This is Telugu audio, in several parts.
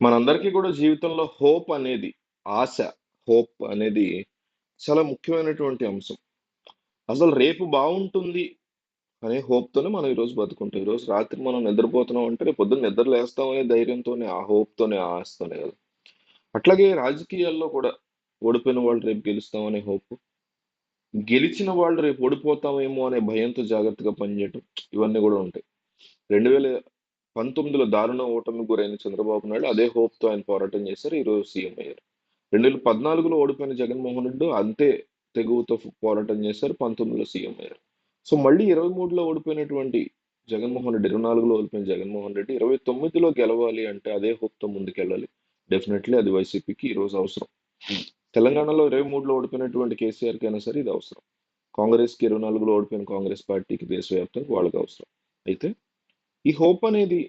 మనందరికీ కూడా జీవితంలో హోప్ అనేది ఆశ హోప్ అనేది చాలా ముఖ్యమైనటువంటి అంశం. అసలు రేపు బాగుంటుంది అనే హోప్తోనే మనం ఈరోజు బతుకుంటాం. ఈరోజు రాత్రి మనం నిద్రపోతున్నాం అంటే రేపు పొద్దున్న నిద్ర లేస్తామనే ధైర్యంతోనే ఆ హోప్తోనే ఆ ఆశతోనే కదా. అట్లాగే రాజకీయాల్లో కూడా ఓడిపోయిన వాళ్ళు రేపు గెలుస్తామనే హోప్ గెలిచిన వాళ్ళు రేపు ఓడిపోతామేమో అనే భయంతో జాగ్రత్తగా పనిచేయటం ఇవన్నీ కూడా ఉంటాయి. రెండు వేల పంతొమ్మిదిలో దారుణ ఓటమి గురైన చంద్రబాబు నాయుడు అదే హోప్తో ఆయన పోరాటం చేశారు. ఈరోజు సీఎం అయ్యారు. రెండు వేల పద్నాలుగులో ఓడిపోయిన జగన్మోహన్ రెడ్డి అంతే తెగువతో పోరాటం చేశారు. పంతొమ్మిదిలో సీఎం అయ్యారు. సో మళ్ళీ ఇరవై మూడులో ఓడిపోయినటువంటి జగన్మోహన్ రెడ్డి ఇరవై నాలుగులో ఓడిపోయిన జగన్మోహన్ రెడ్డి ఇరవై తొమ్మిదిలో గెలవాలి అంటే అదే హోప్తో ముందుకెళ్ళాలి. డెఫినెట్లీ అది వైసీపీకి ఈ రోజు అవసరం. తెలంగాణలో ఇరవై మూడులో ఓడిపోయినటువంటి కేసీఆర్కి అయినా సరే ఇది అవసరం. కాంగ్రెస్కి ఇరవై నాలుగులో ఓడిపోయిన కాంగ్రెస్ పార్టీకి దేశవ్యాప్తంగా వాళ్ళకి అవసరం. అయితే ఈ హోప్ అనేది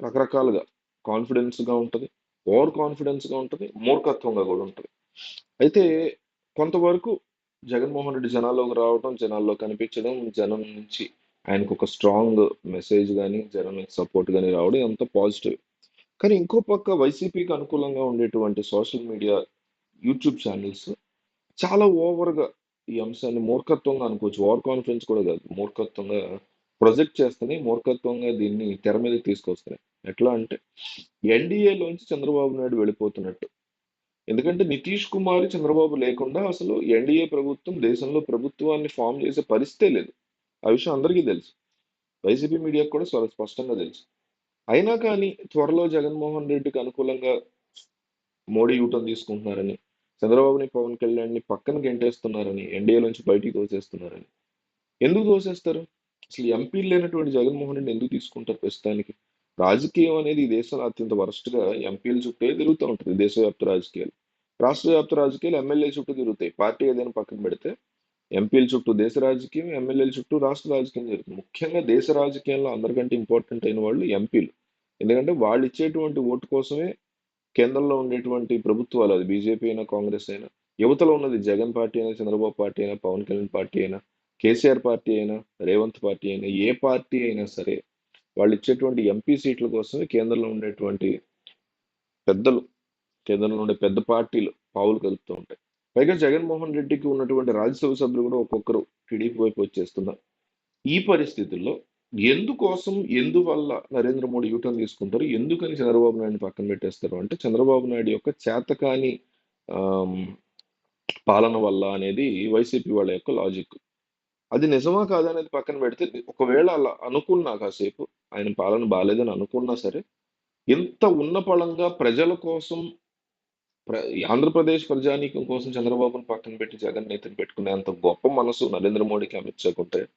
రకరకాలుగా కాన్ఫిడెన్స్గా ఉంటుంది ఓవర్ కాన్ఫిడెన్స్గా ఉంటుంది మూర్ఖత్వంగా కూడా ఉంటుంది. అయితే కొంతవరకు జగన్మోహన్ రెడ్డి జనాల్లోకి రావడం జనాల్లో కనిపించడం జనం నుంచి ఆయనకు ఒక స్ట్రాంగ్ మెసేజ్ కానీ జనం సపోర్ట్ కానీ రావడం అంత పాజిటివ్ కానీ ఇంకో పక్క వైసీపీకి అనుకూలంగా ఉండేటువంటి సోషల్ మీడియా యూట్యూబ్ ఛానల్స్ చాలా ఓవర్గా ఈ అంశాన్ని మూర్ఖత్వంగా అనుకోవచ్చు. ఓవర్ కాన్ఫిడెన్స్ కూడా కాదు మూర్ఖత్వంగా ప్రొజెక్ట్ చేస్తున్నాయి మూర్ఖత్వంగా దీన్ని తెర మీద తీసుకొస్తున్నాయి ఎట్లా అంటే ఎన్డీఏలోంచి చంద్రబాబు నాయుడు వెళ్ళిపోతున్నట్టు. ఎందుకంటే నితీష్ కుమార్ చంద్రబాబు లేకుండా అసలు ఎన్డీఏ ప్రభుత్వం దేశంలో ప్రభుత్వాన్ని ఫామ్ చేసే పరిస్థితే లేదు. ఆ విషయం అందరికీ తెలుసు. వైసీపీ మీడియాకు కూడా చాలా స్పష్టంగా తెలుసు. అయినా కానీ త్వరలో జగన్మోహన్ రెడ్డికి అనుకూలంగా మోడీ యూటర్న్ తీసుకుంటున్నారని చంద్రబాబుని పవన్ కళ్యాణ్ని పక్కన గెంటేస్తున్నారని ఎన్డీఏ నుంచి బయటికి తోసేస్తున్నారని. ఎందుకు తోసేస్తారు? అసలు ఎంపీలు లేనటువంటి జగన్మోహన్ రెడ్డి ఎందుకు తీసుకుంటారు ప్రస్తుతానికి? రాజకీయం అనేది ఈ దేశంలో అత్యంత వరస్ట్గా ఎంపీల చుట్టే తిరుగుతూ ఉంటుంది దేశవ్యాప్త రాజకీయాలు. రాష్ట్ర వ్యాప్త రాజకీయాలు ఎమ్మెల్యే చుట్టూ తిరుగుతాయి. పార్టీ ఏదైనా పక్కన పెడితే ఎంపీల చుట్టూ దేశ రాజకీయం ఎమ్మెల్యేల చుట్టూ రాష్ట్ర రాజకీయం జరుగుతుంది. ముఖ్యంగా దేశ రాజకీయంలో అందరికంటే ఇంపార్టెంట్ అయిన వాళ్ళు ఎంపీలు ఎందుకంటే వాళ్ళు ఇచ్చేటువంటి ఓటు కోసమే కేంద్రంలో ఉండేటువంటి ప్రభుత్వాలు అది బీజేపీ అయినా కాంగ్రెస్ అయినా యువతలో ఉన్నది జగన్ పార్టీ అయినా చంద్రబాబు పార్టీ అయినా పవన్ కళ్యాణ్ పార్టీ అయినా కేసీఆర్ పార్టీ అయినా రేవంత్ పార్టీ అయినా ఏ పార్టీ అయినా సరే వాళ్ళు ఇచ్చేటువంటి ఎంపీ సీట్ల కోసమే కేంద్రంలో ఉండేటువంటి పెద్దలు కేంద్రంలో ఉండే పెద్ద పార్టీలు పావులు కలుపుతూ ఉంటాయి. పైగా జగన్మోహన్ రెడ్డికి ఉన్నటువంటి రాజ్యసభ సభ్యులు కూడా ఒక్కొక్కరు టీడీపీ వైపు వచ్చేస్తున్నారు. ఈ పరిస్థితుల్లో ఎందుకోసం ఎందువల్ల నరేంద్ర మోడీ యూటర్న్ తీసుకుంటారు? ఎందుకని చంద్రబాబు నాయుడిని పక్కన పెట్టేస్తారు అంటే చంద్రబాబు నాయుడు యొక్క చేతకాని పాలన వల్ల అనేది వైసీపీ వాళ్ళ యొక్క లాజిక్. అది నిజమా కాదా అనేది పక్కన పెడితే ఒకవేళ అలా అనుకున్నా కాసేపు ఆయన పాలన బాగాలేదని అనుకున్నా సరే ఎంత ఉన్నపళంగా ప్రజల కోసం ప్ర- ఆంధ్రప్రదేశ్ ప్రజానీకం కోసం చంద్రబాబును పక్కన పెట్టి జగన్ నేతను పెట్టుకునే అంత గొప్ప మనసు నరేంద్ర మోడీకి అమిత్ షాకు ఉంటే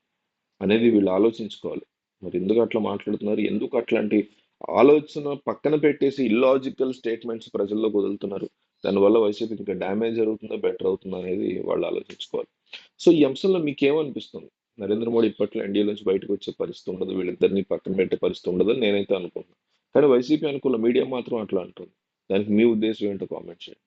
అనేది వీళ్ళు ఆలోచించుకోవాలి. మరి ఎందుకు అట్లా మాట్లాడుతున్నారు? ఎందుకు అట్లాంటి ఆలోచన పక్కన పెట్టేసి ఇల్లాజికల్ స్టేట్మెంట్స్ ప్రజల్లో వదులుతున్నారు? దానివల్ల వైసీపీకి ఇంకా డ్యామేజ్ జరుగుతుందా బెటర్ అవుతుందా అనేది వాళ్ళు ఆలోచించుకోవాలి. సో ఈ అంశంలో మీకు ఏమనిపిస్తుంది నరేంద్ర మోడీ ఇప్పట్లో ఎన్డీఏ నుంచి బయటకు వచ్చే పరిస్థితి ఉండదు వీళ్ళిద్దరిని పక్కన పెట్టే పరిస్థితి ఉండదు అని నేనైతే అనుకున్నాను కానీ వైసీపీ అనుకూల మీడియా మాత్రం అట్లా అంటుంది. దానికి మీ ఉద్దేశం ఏంటో కామెంట్ చేయండి.